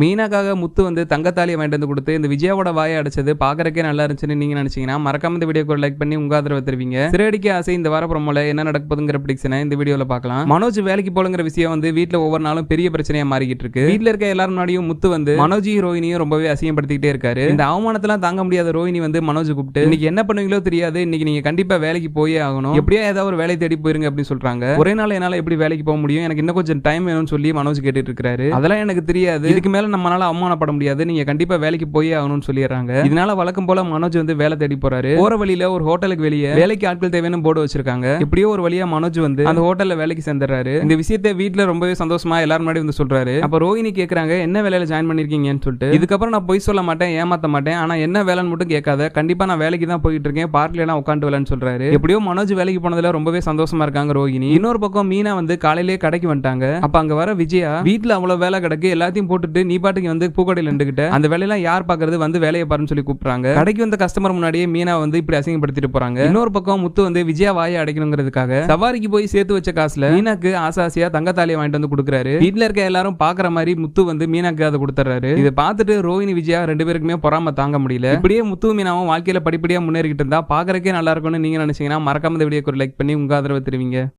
மீனாக்காக முத்து வந்து தங்கத்தாலியை வாங்கிட்டு வந்து கொடுத்து இந்த விஜயாவோட வாயை அடைச்சது பாக்குறக்கே நல்லா இருந்துச்சுன்னு நீங்க நினைச்சீங்கன்னா மறக்காம இந்த வீடியோக்கு லைக் பண்ணி உங்க ஆதரவை தருவீங்க. சிறடிக்க ஆசை இந்த வார ப்ரோமோல என்ன நடக்க போதுங்கிற பிடிக்ஷனை இந்த வீடியோல பார்க்கலாம். மனோஜ் வேலைக்கு போலங்கிற விஷயம் வந்து வீட்டுல ஒவ்வொரு நாளும் பெரிய பிரச்சனையா மாறிக்கிட்டு இருக்கு. வீட்டுல இருக்க எல்லாரும் முன்னாடியும் முத்து வந்து மனோஜி ரோஹினியும் ரொம்பவே அசிங்கப்படுத்திக்கிட்டே இருக்காரு. இந்த அவமானத்தெல்லாம் தாங்க முடியாத ரோஹினி வந்து மனோஜ் கூப்பிட்டு இன்னைக்கு என்ன பண்ணுவீங்களோ தெரியாது இன்னைக்கு நீங்க கண்டிப்பா வேலைக்கு போயே ஆகணும். எப்படியா ஏதாவது ஒரு வேலை தேடி போயிருங்க அப்படின்னு சொல்றாங்க. ஒரே நாள் என்னால எப்படி வேலைக்கு போக முடியும்? எனக்கு இன்னும் கொஞ்சம் டைம் வேணும்னு சொல்லி மனோஜ் கேட்டுட்டு இருக்காரு அதெல்லாம் எனக்கு தெரியாது. இதுக்கு மேல நம்மளால அவமானப்பட முடியாது. நீங்க கண்டிப்பா வேலைக்கு போயே ஆகணும்னு சொல்லிடுறாங்க. இதனால வழக்கம் போல மனோஜ் வந்து வேலை தேடி போறாரு. போற வழியில ஒரு ஹோட்டலுக்கு வெளியே வேலைக்கு ஆட்கள் தேவைன்னு போர்டு வச்சிருக்காங்க. எப்படியோ ஒரு வழியா மனோஜ் வந்து அந்த ஹோட்டல்ல வேலைக்கு சேர்ந்துறாரு இந்த விஷயத்தை வீட்டுல ரொம்பவே சந்தோஷமா எல்லாரும் முன்னாடி வந்து சொல்றாரு. அப்ப ரோஹினி கேக்குறாங்க என்ன வேலையில ஜாயின் பண்ணிருக்கீங்கன்னு சொல்லிட்டு. இதுக்கப்புறம் நான் பொய் சொல்ல மாட்டேன் ஏமாத்த மாட்டேன். ஆனா என்ன வேலைன்னு மட்டும் கேட்காத. கண்டிப்பா நான் வேலைக்கு தான் போயிட்டு இருக்கேன். பார்க்ல எல்லாம் உட்காந்து வேலைன்னு சொல்றாரு. எப்படியோ மனோஜ் வேலைக்கு போனதுல ரொம்பவே சந்தோஷமா இருக்காங்க ரோஹினி இன்னொரு பக்கம் மீனா வந்து காலையிலேயே கடைக்கு வந்துட்டாங்க. அப்ப அங்க வர விஜயா வீட்டுல அவ்வளவு வேலை கிடக்கு எல்லாத்தையும் போட்டுட்டு நீ பாட்டுக்கு வந்து பூக்கடையில் நின்றுகிட்ட. அந்த வேலையெல்லாம் யார் பாக்குறது? வந்து வேலையை பாருன்னு சொல்லி கூப்பிடுறாங்க. கடைக்கு வந்த கஸ்டமர் முன்னாடியே மீனா வந்து இப்படி அசிங்கப்படுத்திட்டு போறாங்க. இன்னொரு பக்கம் முத்து வந்து விஜயா வாயை அடைக்கணுங்கிறதுக்காக சவாரிக்கு போய் சேர்த்து வச்ச காசுல மீனாக்கு ஆசாசியா தங்கத்தாலியை வாங்கிட்டு வந்து கொடுக்குறாரு. வீட்ல இருக்க எல்லாரும் பாக்குற மாதிரி முத்து வந்து மீனாக்கு அதை கொடுத்துறாரு இதை பார்த்துட்டு ரோஹினி விஜயா ரெண்டு பேருக்குமே பொறாம தாங்க முடியல. இப்படியே முத்து மீனாவும் வாழ்க்கையில படிப்படியா முன்னேறிக்கிட்டு இருந்தா பாக்குறக்கே நல்லா இருக்கும்னு நீங்க நினைச்சீங்கன்னா மறக்காம இந்த வீடியோக்கு ஒரு லைக் பண்ணி உங்க ஆதரவு தெரிவிங்க.